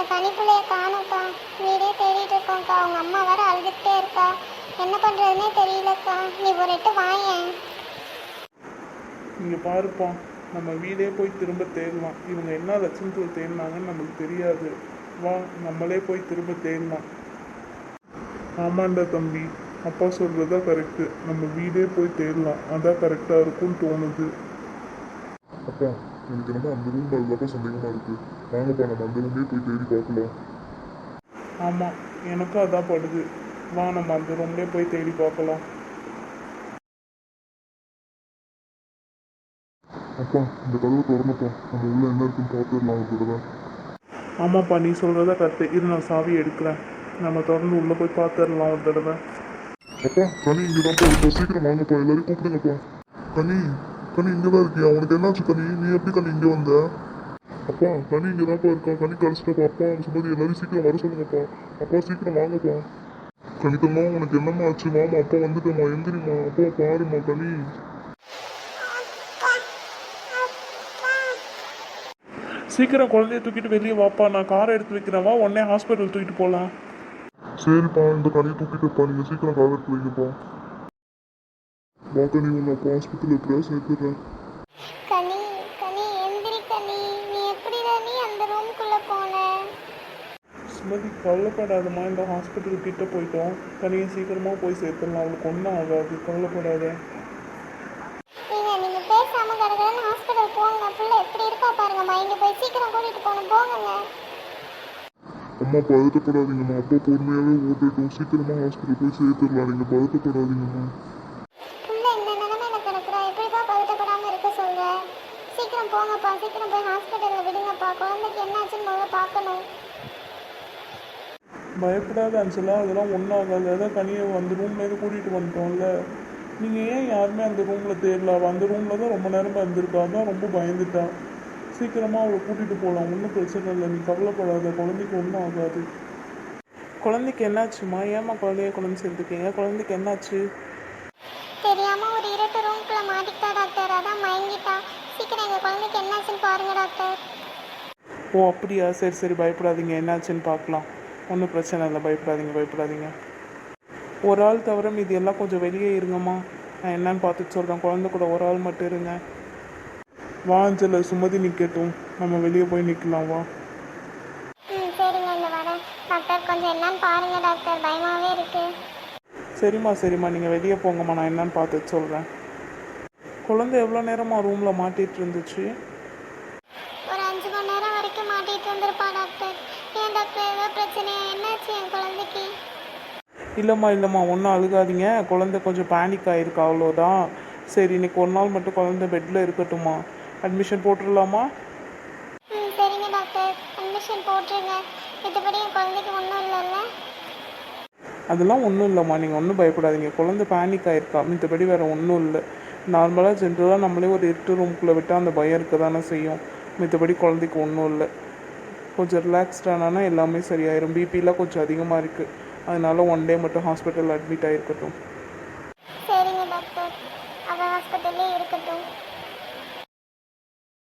அந்த கனிப்புள்ளைய காணோம்க்கா. வீடே தேடிட்டு இருக்கோம்க்கா. அவங்க அம்மா வேற அழுதுகிட்டே இருக்கா. என்ன பண்றதுன்னே தெரியலக்கா. நீ ஒரு எட்டு வாயேன். இங்கே பாருப்பா. நம்ம வீடே போய் திரும்ப தேடலாம். இவங்க என்ன லட்சணத்தில் தேடினாங்கன்னு நமக்கு தெரியாது. வா நம்மளே போய் திரும்ப தேடலாம். ஆமாண்டா தம்பி. அப்பா சொல்கிறது தான் கரெக்டு நம்ம வீடே போய் தேடலாம். அதான் கரெக்டாக இருக்கும்னு தோணுது. அப்பா எனக்கு என்னமோ அந்த ரூம் அதுதாப்பா சந்தேகமாக இருக்கு. வாங்கப்பா நம்ம அந்த ரூம்லேயே போய் தேடி பார்க்கலாம். ஆமாம் எனக்கும் அதான் படுது. வா நம்ம அந்த ரூம்லேயே போய் தேடி பார்க்கலாம். அப்பா இந்த கதவை திறந்தப்பா நம்ம உள்ள என்ன இருக்குன்னு பார்த்துடலாம் ஒரு தடவை. ஆமாப்பா நீ சொல்கிறத கரெக்டு. இரு நான் சாவி எடுக்கிறேன். நம்ம தொடர்ந்து உள்ளே போய் பார்த்துடலாம் ஒரு தடவை. அப்பா கனி இங்கே தான்ப்பா சீக்கிரம் வாங்கப்பா. எல்லாரையும் கூப்பிடுங்கப்பா. கனி. கனி இங்கே தான் இருக்கியா உனக்கு என்னாச்சு கனி நீ எப்படி கனி இங்கே வந்த? அப்பா கனி இங்கே தான்ப்பா இருக்கா? கனி கழிச்சிட்டப்பா அப்பா சுமதி எல்லாரையும் சீக்கிரம் வர சொல்லுங்கப்பா. அப்பா சீக்கிரம் வாங்கப்பா. கணிதம்மா உனக்கு என்னம்மா ஆச்சு? மாமா அப்பா வந்துட்டேம்மா. எந்திரிம்மா. அப்பா பாரும்மா கனி சீக்கிரம் குழந்தைய தூக்கிட்டு வெளியே வாப்பா. நான் காரை எடுத்து வைக்கிறேன். வா உடனே ஹாஸ்பிட்டல் தூக்கிட்டு போகலாம் சரிப்பா இந்த கனியை தூக்கிட்டுப்பா நீங்கள் சீக்கிரம் கார் எடுத்து வைங்கப்பா. வா கனி உன்னை அப்பா ஹாஸ்பிட்டல் எப்படியா சேர்த்துடுறேன் கனி கனி எந்திரி கனி. நீ எப்படி நீ அந்த ரூம்குள்ள போன. சுமதி கவலைப்படாதம்மா இந்த ஹாஸ்பிட்டல் கிட்ட போயிட்டோம். தனியை சீக்கிரமாக போய் சேர்த்துடலாம். அவளுக்கு ஒன்றும் ஆகாது. கவலைப்படாத நீங்க நீங்க பேசாம கடகடன்னு ஹாஸ்பிட்டல் போங்க. புள்ள எப்படி இருக்கா பாருங்கம்மா. இங்க போய் சீக்கிரம் கூட்டிட்டு போகணும். போங்கங்க. அம்மா பதட்டப்படாதீங்கம்மா. அப்பா பொறுமையாகவே ஓட்டுட்டும் சீக்கிரமாக ஹாஸ்பிட்டல் போய் சேர்த்துடலாம். நீங்கள் பதட்டப்படாதீங்கம்மா. சீக்கிரம் போங்கப்பா சீக்கிரம் போய் ஹாஸ்பிட்டல்ல விடுங்கப்பா. குழந்தைக்கு என்னாச்சுன்னு முதல்ல பார்க்கணும். பயப்படாத அஞ்சலா அதெல்லாம் ஒன்றும் ஆகாது. அதான் கனியை அந்த ரூம்லேருந்து கூட்டிகிட்டு வந்துட்டோம்ல. நீங்கள் ஏன் யாருமே அந்த ரூமில் தேடல? அவள் அந்த ரூமில் தான் ரொம்ப நேரமாக இருந்திருக்கா? அதான் ரொம்ப பயந்துட்டா. சீக்கிரமாக அவளை கூட்டிகிட்டு போகலாம் ஒன்றும் பிரச்சனை இல்லை. நீ கவலைப்படாத. குழந்தைக்கு ஒன்றும் ஆகாது. குழந்தைக்கு என்னாச்சுமா? ஏமா குழந்தைய குழந்தை சேர்த்துக்கீங்க குழந்தைக்கு என்னாச்சு? தெரியாம ஒரு இருட்டு ரூம்குள்ள மாட்டிக்கிட்டா டாக்டர் அதான் மயங்கிட்டா. சீக்கிரம் குழந்தைக்கு என்னாச்சுன்னு பாருங்க டாக்டர். ஓ அப்படியா? சரி சரி பயப்படாதீங்க. என்னாச்சுன்னு பார்க்கலாம். ஒன்றும் பிரச்சனை இல்லை. பயப்படாதீங்க பயப்படாதீங்க. ஒரு ஆள் தவிர மீதி எல்லாம் கொஞ்சம் வெளியே இருங்கம்மா. நான் என்னன்னு பார்த்துட்டு சொல்கிறேன் குழந்தை கூட ஒரு ஆள் மட்டும் இருங்க. வா அஞ்சல. சுமதி நிற்கட்டும் நம்ம வெளியே போய் நிற்கலாம் வா. ம் சரிங்க இந்த வரேன். டாக்டர் கொஞ்சம் என்னன்னு பாருங்க டாக்டர். பயமாவே இருக்கு. சரிம்மா சரிம்மா. நீங்கள் வெளியே போங்கம்மா. நான் என்னன்னு பார்த்துட்டு சொல்கிறேன் குழந்தை எவ்வளோ நேரமாக ரூமில் மாட்டிகிட்டு இருந்துச்சு? ஒரு அஞ்சு மணி நேரம் வரைக்கும் மாட்டிட்டு இருந்திருப்பா டாக்டர். ஏன் டாக்டர் ஏதோ பிரச்சனையா என்னாச்சு என் குழந்தைக்கு? இல்லைம்மா இல்லைம்மா ஒன்றும் அழுகாதீங்க. குழந்தை கொஞ்சம் பேனிக் ஆகிருக்கு அவ்வளோதான் சரி இன்னைக்கு ஒரு நாள் மட்டும் குழந்தை பெட்டில் இருக்கட்டும்மா. அட்மிஷன் போட்டுடலாமா? ம் சரிங்க டாக்டர். அட்மிஷன் போட்டுருங்க. மற்றபடி என் குழந்தைக்கு ஒன்றும் இல்லைல்ல. அதெல்லாம் ஒன்றும் இல்லைம்மா நீங்கள் ஒன்றும் பயப்படாதீங்க. குழந்தை பேனிக் ஆயிருக்கா? மற்றபடி வேறு ஒன்றும் இல்லை. நார்மலாக ஜென்ரலாக நம்மளே ஒரு எட்டு ரூம்குள்ளே விட்டால் அந்த பயம் இருக்க தானே செய்யும். மற்றபடி குழந்தைக்கு ஒன்றும் இல்லை. கொஞ்சம் ரிலாக்ஸ்டானா எல்லாமே சரியாயிரும். பிபிலாம் கொஞ்சம் அதிகமாக இருக்குது அதனால ஒன் டே மட்டும் ஹாஸ்பிட்டல் அட்மிட் ஆகிருக்கட்டும்